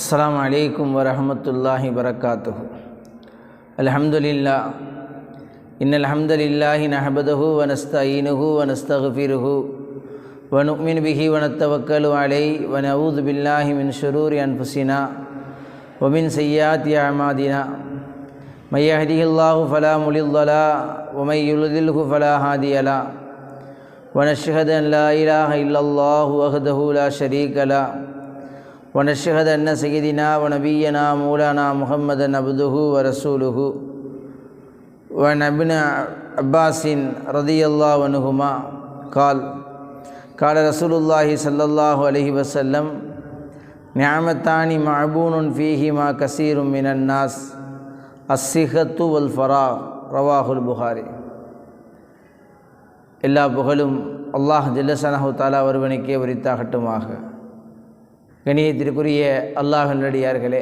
السلام عليكم ورحمة الله وبركاته الحمد لله إن الحمد لله نحمده ونستعينه ونستغفره ونؤمن به ونتوكل عليه ونعوذ بالله من شرور أنفسنا ومن سيئات أعمالنا من يهده الله فلا مضل له ومن يضلله فلا هادي له ونشهد أن لا إله إلا الله وحده لا شريك له. ونشهد أن سيدنا ونبينا مولانا محمدا عبده ورسوله. وعن ابن عباس رضي الله عنهما قال قال رسول الله صلى الله عليه وسلم نعمتان معبون فيهما كثير من الناس الصحة والفراغ. رواه البخاري. எல்லா புகழும் அல்லாஹ் ஜல்லசனஹு தாலா ஒருவனுக்கே உரித்தாகட்டுமாக. கணியத்திற்குரிய அல்லாஹ் நல்லடியார்களே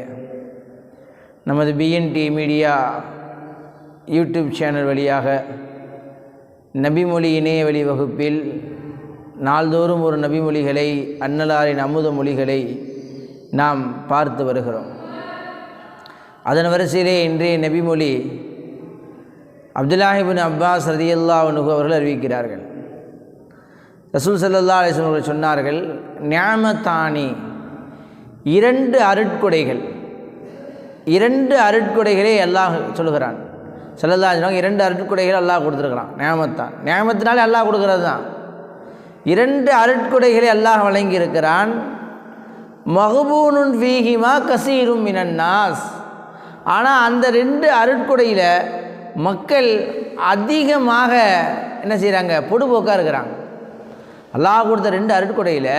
நமது பிஎன்டி மீடியா யூடியூப் சேனல் வழியாக நபிமொழி இணைய வழி வகுப்பில் நாள்தோறும் ஒரு நபிமொழிகளை அன்னலாரின் அமுத மொழிகளை நாம் பார்த்து வருகிறோம். அதன் வரிசையிலே இன்றைய நபிமொழி அப்துல்லாஹிபின் அப்பாஸ் ரதியல்லா அனுகு அவர்கள் அறிவிக்கிறார்கள். ரசூல் சல்லா அலிஸ்லம் அவர்கள் சொன்னார்கள் ஞாமத்தானி இரண்டு அருட்கொடைகள் இரண்டு அருட்கொடைகளே அல்லாஹ் சொல்லுகிறான். சல்லல்லா சொன்னாங்க இரண்டு அருட்கொடைகள் அல்லாஹ் கொடுத்துருக்கிறான் ஞாமத்தான் ஞாமத்தினாலே அல்லாஹ் கொடுக்கறது தான். இரண்டு அருட்கொடைகளை அல்லாஹ் வழங்கியிருக்கிறான் மகபூனுன் வீகிமா கசீரும் மினன்னாஸ் ஆனால் அந்த ரெண்டு அருட்கொடையில் மக்கள் அதிகமாக என்ன செய்கிறாங்க பொடுபோக்காக இருக்கிறாங்க. அல்லாஹ் கொடுத்த ரெண்டு அருட்கொடையில்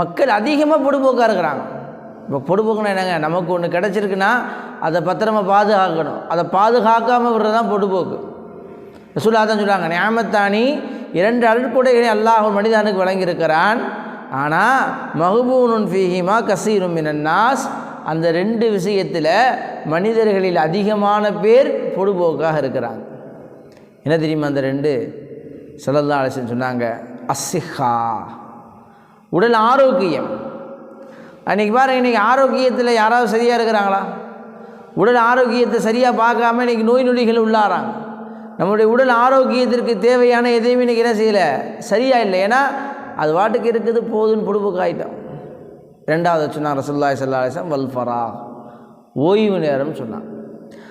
மக்கள் அதிகமாக பொடுபோக்காக இருக்கிறாங்க. இப்போ பொடுபோக்குன்னா என்னங்க? நமக்கு ஒன்று கிடச்சிருக்குன்னா அதை பத்திரமா பாதுகாக்கணும். அதை பாதுகாக்காமல் விடுறது தான் பொடுபோக்கு. ரசூலா தான் சொல்கிறாங்க நியாமத்தானி இரண்டு அருட்கொடைகளை அல்லாஹ் மனிதனுக்கு வழங்கியிருக்கிறான். ஆனால் மஹபூனுன் ஃபீஹிமா கசீரும் மினன்னாஸ் அந்த ரெண்டு விஷயத்தில் மனிதர்களில் அதிகமான பேர் பொடுபோக்காக இருக்கிறாங்க. என்ன தெரியுமா அந்த ரெண்டு? சொல்லலாம் அலிசன் சொன்னாங்க அசிஹா உடல் ஆரோக்கியம். அன்றைக்கி பாருங்க இன்றைக்கி ஆரோக்கியத்தில் யாராவது சரியாக இருக்கிறாங்களா? உடல் ஆரோக்கியத்தை சரியாக பார்க்காம இன்றைக்கி நோய் நொடிகள் உள்ளாராங்க நம்முடைய உடல் ஆரோக்கியத்திற்கு தேவையான எதையுமே இன்றைக்கி என்ன செய்யலை? சரியாக இல்லை. ஏன்னா அது வாட்டுக்கு இருக்குது போதுன்னு பொடுப்புக்காயிட்டோம் ரெண்டாவது சொன்னாங்க ரசல்லாய் சல்லா அலிசம் வல்ஃபரா. ஓய்வு நேரம் சொன்னான்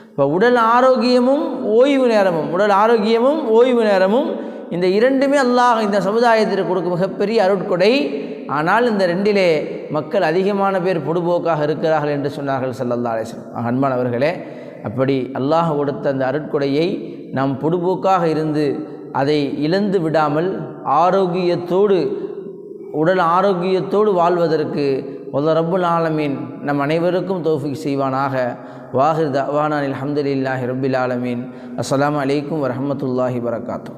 இப்போ உடல் ஆரோக்கியமும் ஓய்வு நேரமும் உடல் ஆரோக்கியமும் ஓய்வு நேரமும் இந்த இரண்டுமே அல்லாஹ் இந்த சமுதாயத்திற்கு கொடுக்கும் மிகப்பெரிய அருட்கொடை. ஆனால் இந்த ரெண்டிலே மக்கள் அதிகமான பேர் பொடுபோக்காக இருக்கிறார்கள் என்று சொன்னார்கள் சல்லல்லா அலிஸ்லம் அன்பானவர்களே அப்படி அல்லாஹ் கொடுத்த அந்த அருட்கொடையை நாம் பொடுபோக்காக இருந்து அதை இழந்து விடாமல் ஆரோக்கியத்தோடு உடல் ஆரோக்கியத்தோடு வாழ்வதற்கு ஒல்ல ரப்புல் ஆலமீன் நம் அனைவருக்கும் தோஃபிக் செய்வானாக. வாஹிர் தவானான் அலமதுல்லாஹி ரபில் ஆலமீன். அஸ்லாம் அலைக்கும் வரமத்துல்லாஹி வரகாத்தூ